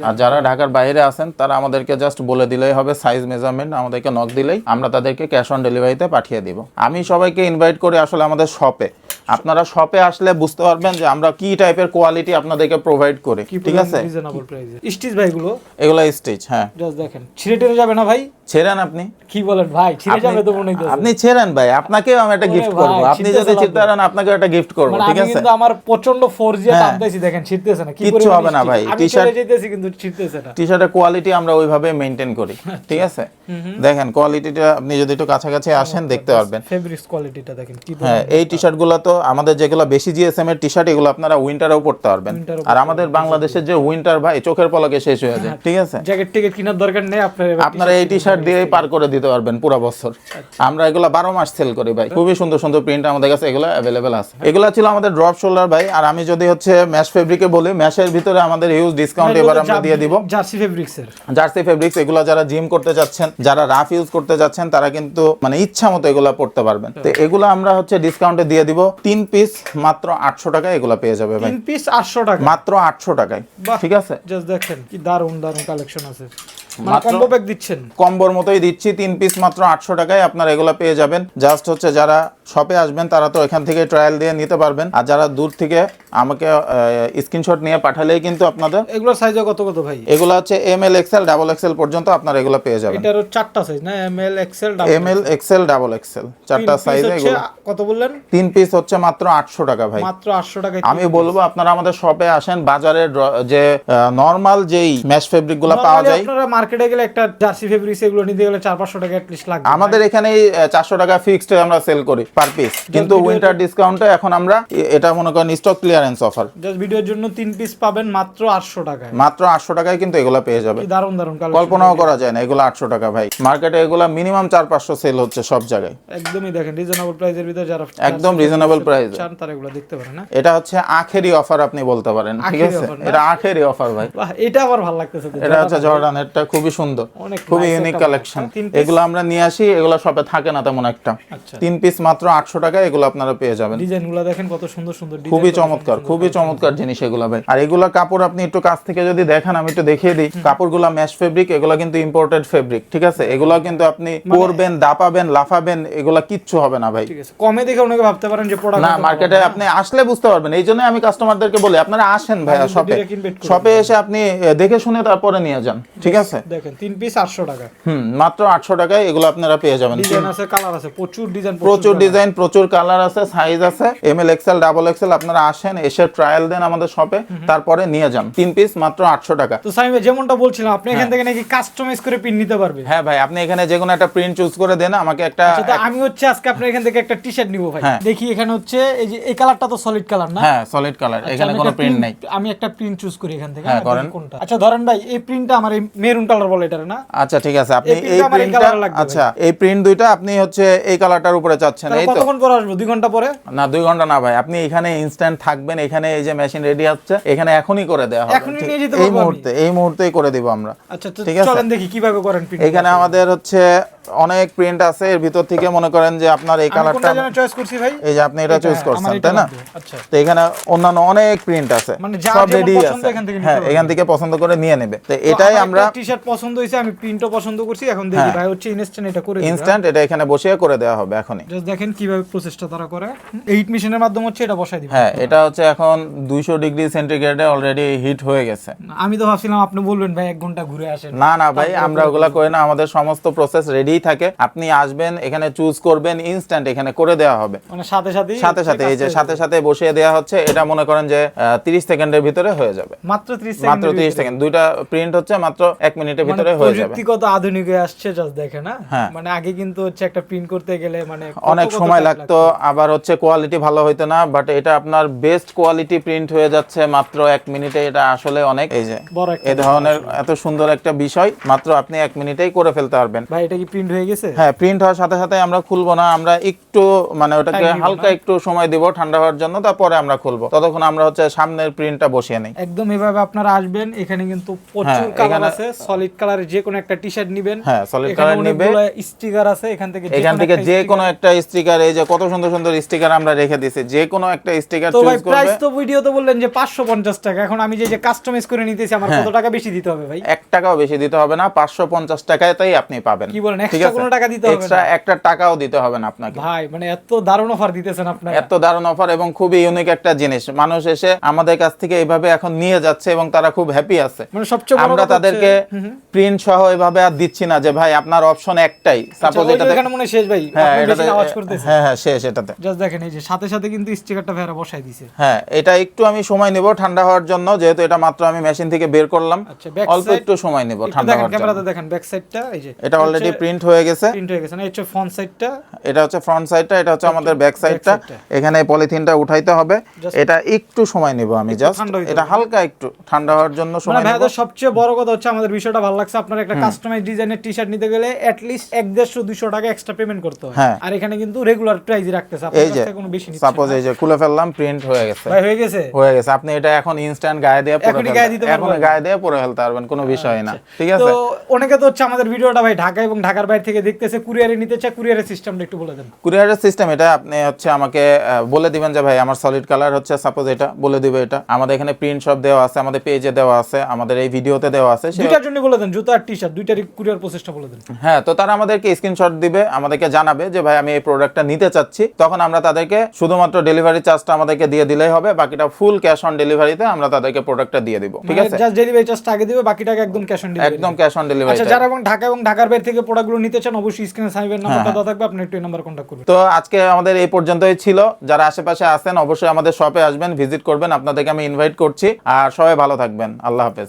আর যারা ঢাকার বাইরে আছেন তারা আমাদেরকে জাস্ট বলে দিলেই হবে সাইজ মেজারমেন্ট আমাদেরকে নক দিলেই আমরা তাদেরকে ক্যাশ অন ডেলিভারিতে পাঠিয়ে দিব। আমি সবাইকে ইনভাইট করি আসলে আমাদের শপে আপনারা শপে আসলে বুঝতে পারবেন যে আমরা কি টাইপের কোয়ালিটি আপনাদেরকে প্রোভাইড করি ঠিক আছে? রিজনেবল প্রাইসে স্টিচ ভাইগুলো এগুলো? স্টিচ হ্যাঁ। জাস্ট দেখেন। ছিঁড়ে টেরে যাবে না ভাই? ছেড়েন আপনি। কি বলেন ভাই? ছিঁড়ে যাবে তো মনে হইতেছে। আপনি ছেড়েন ভাই আপনাকেও আমি একটা গিফট ভাই, করব। আপনি যদি। ছিড়তে পারেন আপনাকে একটা গিফট করব মানে ঠিক আছে? কিন্তু আমার প্রচণ্ড দিয়ে হ্যাঁ। টানতেছি দেখেন ছিঁড়তেছে না। কি কিচ্ছু হবে না ভাই, টি-শার্ট যেতেছি কিন্তু ছিঁড়তেছে না। টি শার্টের কোয়ালিটি আমরা ওইভাবে মেনটেন করি ঠিক আছে? দেখেন কোয়ালিটিটা আপনি যদি একটু কাছাকাছি আসেন দেখতে পারবেন। ফেব্রিক্স কোয়ালিটিটা দেখেন কি হ্যাঁ এই টি শার্টগুলো তো আমাদের যেগুলো বেশি জিএসএম এর টি শার্ট এগুলো আপনারা উইন্টারেও পড়তে পারবেন। আর আমাদের বাংলাদেশের যে উইন্টার ভাই চোখের পলকে শেষ হয়ে যায় ঠিক আছে? জ্যাকেট টিকেট কেনার দরকার নেই আপনার আপনারা এই টি শার্ট দিয়ে পার করে দিতে পারবেন পুরো বছর। আমরা এগুলো বারো মাস সেল করি ভাই। খুবই সুন্দর সুন্দর প্রিন্ট আমাদের কাছে এগুলো অ্যাভেলেবেল আছে। এগুলো ছিল আমাদের ড্রপ শোল্ডার ভাই। আর আমি যদি হচ্ছে ম্যাশ ফেব্রিকে বলি ম্যাশের ভিতরে আমাদের হিউজ ডিসকাউন্ট এবার আমরা দিয়ে দিব। জার্সি ফেব্রিক্স এর। জার্সি ফেব্রিক্স এগুলো যারা জিম করতে যাচ্ছেন যারা রাফ ইউজ করতে যাচ্ছেন তারা কিন্তু মানে ইচ্ছা মতো এগুলো পড়তে পারবেন। তো এগুলো আমরা হচ্ছে ডিসকাউন্টে দিয়ে দিব। তিন পিস মাত্র আটশো টাকায় এগুলা পেয়ে যাবে ভাই। তিন পিস আটশো টাকা মাত্র আটশো টাকায়। ঠিক আছে? জাস্ট দেখেন কি দারুণ দারুণ কালেকশন আছে। কম্বো প্যাক দিচ্ছেন? কম্বোর মতোই দিচ্ছি তিন পিস মাত্র আটশো টাকায় আপনার এগুলো পেয়ে যাবেন। জাস্ট হচ্ছে যারা শপে আসবেন তারা তো এখান থেকে ট্রায়াল দিয়ে নিতে পারবেন। আর যারা দূর থেকে আমাকে স্ক্রিনশট নিয়ে পাঠালেই কিন্তু আপনাদের এগুলোর সাইজ কত কত ভাই? এগুলো হচ্ছে M L XL double XL পর্যন্ত আপনারা এগুলো পেয়ে যাবেন। এটারও চারটা সাইজ না? M L XL M L XL double XL চারটা সাইজে এগুলো। কত বললেন? তিন পিস হচ্ছে মাত্র আটশো টাকা ভাই। মাত্র আটশো টাকায় আমি বলব আপনারা আমাদের শপে আসেন বাজারের র- যে নর্মাল যেই ম্যাশ ফেব্রিকগুলো পাওয়া যায় আপনারা মার্কেটে গেলে একটা জার্সি ফেব্রিক্স এগুলো নিতে গেলে চার পাঁচশো টাকা অ্যাটলিস্ট লাগবে আমাদের এখানে চারশো টাকা ফিক্সড আমরা সেল করি পার পিস কিন্তু উইন্টার ডিসকাউন্টে এখন আমরা এটা মনে করেন স্টক ক্লিয়ারেন্স অফার জাস্ট ভিডিওর জন্য তিন পিস পাবেন মাত্র আটশো টাকায়। মাত্র আটশো টাকায় কিন্তু এগুলো পেয়ে যাবে। দারুণ দারুণ কল্পনাও করা যায় না এগুলো আটশো টাকা ভাই। মার্কেটে এগুলো মিনিমাম চার পাঁচশো সেল হচ্ছে সব জায়গায়। একদমই দেখেন রিজনেবল প্রাইসের ভিতরে যারা একদম price এ। চান তারা এগুলো দেখতে পারেন না? এটা হচ্ছে আখেরি অফার আপনি বলতে পারেন ঠিক আছে? এটা আখেরি অফার ভাই। এটা আবার ভালো লাগতেছে এটা হচ্ছে জর্ডান এটা খুবই সুন্দর খুবই ইউনিক কালেকশন? এগুলো আমরা নিয়ে আসি এগুলো শপে থাকে না তেমন একটা। আচ্ছা। তিন পিস মাত্র আটশো টাকা এগুলো আপনারা পেয়ে যাবেন। ডিজাইনগুলো দেখেন কত সুন্দর সুন্দর খুবই চমৎকার খুবই চমৎকার জিনিস এগুলো ভাই। আর এগুলো কাপড় আপনি একটু কাছ থেকে যদি দেখেন আমি একটু দেখিয়ে দিই। কাপড়গুলো ম্যাশ ফেব্রিক এগুলো কিন্তু ইম্পোর্টেড ফেব্রিক ঠিক আছে? এগুলো কিন্তু আপনি পরবেন দাপাবেন লাফাবেন এগুলো কিচ্ছু হবে না ভাই। ঠিক আছে। কমে দেখে অনেকে ভাবতে পারেন যে প্রোডাক্ট না মার্কেটে আপনি আসলে বুঝতে পারবেন। এই জন্য আমি কাস্টমারদেরকে বলি আপনারা আসেন যদি শপে করে শপে এসে আপনি দেখে শুনে তারপরে নিয়ে যান ঠিক আছে। দেখেন তিন পিস আটশো টাকা। হুম মাত্র আটশো টাকায় এগুলো আপনারা পেয়ে যাবেন। ডিজাইন আছে কালার আছে প্রচুর ডিজাইন প্রচুর ডিজাইন প্রচুর কালার আছে সাইজ আছে M L XL double XL আপনারা আসেন এসে ট্রায়াল দেন আমাদের শপে তারপরে নিয়ে যান। তিন পিস মাত্র আটশো টাকা। তো সাইম যেমনটা বলছিলাম আপনি এখান থেকে নাকি কাস্টমাইজ করে পিন নিতে পারবে? হ্যাঁ ভাই আপনি এখানে যে কোনো একটা প্রিন্ট চুজ করে দেন আমাকে একটা আচ্ছা, আমি হচ্ছে আজকে আপনার এখান থেকে একটা টি শার্ট নিবো ভাই। হ্যাঁ। দেখি এখানে হচ্ছে এই যে এই কালারটা তো সলিড কালার না? হ্যাঁ সলিড কালার আচ্ছা, এখানে কোনো প্রিন্ট নেই। আমি একটা প্রিন্ট চুজ করি এখান থেকে হ্যাঁ, করেন। কোনটা? আচ্ছা ধরেন ভাই এই প্রিন্টটা আমার এই মেরুন কালার বলে এটা না? আচ্ছা ঠিক আছে। আপনি এই প্রিন্টটা আচ্ছা এই প্রিন্ট দুইটা আপনি হচ্ছে এই কালারটার উপরে চাচ্ছেন এই তো? কতক্ষণ পরে আসব? দুই ঘণ্টা পরে? না দুই ঘণ্টা না ভাই। আপনি এখানে ইনস্ট্যান্ট থাকবেন এখানে এই যে মেশিন রেডি হচ্ছে এখানে এখনই করে দেওয়া হবে। এখনই নিয়ে যেতে এই মুহূর্তে এই মুহূর্তেই করে দিব আমরা। আচ্ছা ঠিক আছে। চলেন দেখি কীভাবে করেন প্রিন্ট এখানে আমাদের হচ্ছে অনেক প্রিন্ট আছে। এর ভিতর থেকে মনে করেন যে আপনার এই আমি কালারটা কোনটা চয়েস করছি ভাই? এই যে আপনি এটা হ্যাঁ, করছেন তাই না? আচ্ছা। তো এখানে অন্যান্য অনেক প্রিন্ট আছে। মানে যার সব রেডি পছন্দ আছে। এখান হ্যাঁ এখান থেকে পছন্দ করে নিয়ে নেবে। তো এটাই আমরা টি শার্ট পছন্দ হয়েছে আমি প্রিন্টও পছন্দ করছি এখন দেখি হ্যাঁ। ভাই হচ্ছে ইনস্ট্যান্ট এটা করে ইনস্ট্যান্ট এটা এখানে বসিয়ে করে দেওয়া হবে এখনই। জাস্ট দেখেন কীভাবে প্রসেসটা তারা করে। এইট মেশিনের মাধ্যমে হচ্ছে এটা বসাই দিবে। হ্যাঁ এটা হচ্ছে এখন দুইশো ডিগ্রি সেন্টিগ্রেডে অলরেডি হিট হয়ে গেছে। আমি তো ভাবছিলাম আপনি বলবেন ভাই এক ঘণ্টা ঘুরে আসেন। না না ভাই আমরা ওগুলা করি না আমাদের সমস্ত প্রসেস রেডি থাকে। আপনি আসবেন এখানে চুজ করবেন ইনস্ট্যান্ট এখানে করে দেওয়া হবে। মানে সাথে সাথে সাথে সাথে এই যে সাথে সাথে বসিয়ে দেওয়া হচ্ছে এটা মনে করেন যে তিরিশ সেকেন্ডের ভিতরে হয়ে যাবে। মাত্র 30 সেকেন্ড মাত্র তিরিশ সেকেন্ড। দুইটা প্রিন্ট হচ্ছে মাত্র এক মিনিটের ভিতরে হয়ে যাবে। প্রযুক্তি কত আধুনিক হয়ে আসছে জাস্ট দেখে না? হ্যাঁ। মানে আগে কিন্তু হচ্ছে একটা প্রিন্ট করতে গেলে মানে অনেক সময় লাগতো আবার হচ্ছে কোয়ালিটি ভালো হইতো না বাট এটা আপনার বেস্ট কোয়ালিটি প্রিন্ট হয়ে যাচ্ছে মাত্র এক মিনিটে এটা আসলে অনেক এই যে বড় একটা এই ধরনের এত সুন্দর একটা বিষয় মাত্র আপনি এক মিনিটেই করে ফেলতে পারবেন। ভাই এটা কি প্রিন্ট হয়ে গেছে? হ্যাঁ প্রিন্ট হওয়ার সাথে সাথে আমরা খুলবো না আমরা একটু মানে ওটাকে হালকা একটু সময় দিব ঠান্ডা হওয়ার জন্য তারপরে আমরা খুলবো। ততক্ষণ আমরা হচ্ছে সামনের প্রিন্টটা বসিয়ে নেই। একদম এভাবে আপনারা আসবেন এখানে কিন্তু প্রচুর হ্যাঁ, কালার আছে সলিড কালারের যে কোনো একটা টি শার্ট নিবেন। হ্যাঁ, এখানে color নিবে। স্টিকার আছে এখান থেকে এখান থেকে যে কোনো একটা স্টিকার এই যে কত সুন্দর সুন্দর স্টিকার আমরা রেখে দিয়েছি যে কোনো একটা স্টিকার তো ভাই চুজ প্রাইস করবে তো ভিডিওতে বললেন যে 550 টাকা এখন আমি যে যে কাস্টমাইজ করে নিতেছি আমার হ্যাঁ। কত টাকা বেশি দিতে হবে ভাই? এক টাকাও বেশি দিতে হবে না পাঁচশো পঞ্চাশ টাকায় তাই আপনি পাবেন। কি বলেন, আছে? কোনো টাকা দিতে হবে না? একটা টাকাও দিতে হবে না আপনাকে। ভাই মানে এত দারুণ অফার দিতেছেন আপনারা। এত দারুণ অফার এবং খুবই ইউনিক একটা জিনিস। মানুষ এসে আমাদের কাছ থেকে এইভাবে এখন নিয়ে যাচ্ছে এবং তারা খুব হ্যাপি আছে। মানে সবচেয়ে বড় আমরা তাদেরকে প্রিন্ট সহ এভাবে আর দিচ্ছি না যে ভাই আপনার অপশন একটাই। আচ্ছা, সাপোজ ওই এটাতে এখানে মনে শেষ ভাই। হ্যাঁ এটাতে আওয়াজ করতেছেন হ্যাঁ হ্যাঁ শেষ এটাতে। জাস্ট দেখেন এই যে সাথে সাথে কিন্তু স্টিকারটা ভেড়া বসাই দিছে। হ্যাঁ এটা একটু আমি সময় নেব ঠান্ডা হওয়ার জন্য যেহেতু এটা মাত্র আমি মেশিন থেকে বের করলাম। আচ্ছা অল্প একটু সময় নেব ঠান্ডা হওয়ার জন্য। ক্যামেরাতে দেখেন ব্যাক সাইডটা এই যে এটা অলরেডি প্রিন্ট হয়ে গেছে। প্রিন্ট হয়ে গেছে না হচ্ছে ফ্রন্ট সাইডটা এটা হচ্ছে ফ্রন্ট সাইডটা এটা হচ্ছে আমাদের ব্যাক সাইডটা। এখানে পলিথিনটা উঠাইতে হবে। এটা একটু সময় নিব আমি জাস্ট এটা হালকা একটু ঠান্ডা হওয়ার জন্য মানে সময় নেব। সবচেয়ে বড় কথা হচ্ছে আমাদের বিষয়টা ভালো লাগছে আপনার একটা কাস্টমাইজ ডিজাইনের টি শার্ট নিতে গেলে অ্যাট লিস্ট এক দেড়শো দুশো টাকা এক্সট্রা পেমেন্ট করতে হয়। হ্যাঁ। আর এখানে কিন্তু রেগুলার প্রাইসই রাখতেছে। আপনার এই যে কোনো বেশি সাপোজ এই যে খুলে ফেললাম প্রিন্ট হয়ে গেছে। ভাই হয়ে গেছে? হয়ে গেছে। আপনি এটা এখন ইনস্ট্যান্ট গায়ে দিয়ে পরে এখনই গায়ে দিতে এখন পারবেন? গায়ে দিয়ে পরে ফেলতে পারবেন কোনো বিষয় না। ঠিক আছে? তো অনেকে তো হচ্ছে আমাদের ভিডিওটা ভাই ঢাকা এবং ঢাকার বাইরে থেকে দেখতেছে কুরিয়ারে নিতে চায় কুরিয়ারের সিস্টেমটা একটু বলে দেন। কুরিয়ারের সিস্টেম এটা আপনি হচ্ছে আমাকে বলে দিবেন যে ভাই আমার সলিড কালার হচ্ছে সাপোজ এটা বলে দিবে এটা। আমাদের এখানে প্রিন্ট সব দেওয়া আছে আমাদের পেজে দেওয়া আছে আমাদের এই ভিডিওতে দেওয়া আছে সে- দুইটার জন্য বলে দেন জুতো আর টি শার্ট দুইটারই কুরিয়ার প্রসেসটা বলে দেন। হ্যাঁ তো তারা আমাদেরকে স্ক্রিনশট দিবে আমাদেরকে জানাবে যে ভাই আমি এই প্রোডাক্টটা নিতে চাচ্ছি। তখন আমরা তাদেরকে শুধুমাত্র ডেলিভারি চার্জটা আমাদেরকে দিয়ে দিলেই হবে বাকিটা ফুল ক্যাশ অন ডেলিভারিতে আমরা তাদেরকে প্রোডাক্টটা দিয়ে দিব ঠিক আছে? জাস্ট ডেলিভারি চার্জটা আগে দিবে বাকি টাকা একদম ক্যাশ অন ডেলিভারি একদম ক্যাশ অন ডেলিভারি আচ্ছা যারা এবং ঢাকা এবং ঢাকার বাইরে থেকে প্রোডাক্টগুলো নিতে চান অবশ্যই স্ক্রিনে সাইবের নাম্বারটা। দেওয়া থাকবে আপনি একটু নাম্বার কন্ট্যাক্ট করবেন। তো আজকে আমাদের এই পর্যন্তই ছিল। যারা আশেপাশে আছেন অবশ্যই আমাদের শপে আসবেন ভিজিট করবেন আপনাদেরকে আমি ইনভাইট করছি। আর সবাই ভালো থাকবেন আল্লাহ হাফেজ।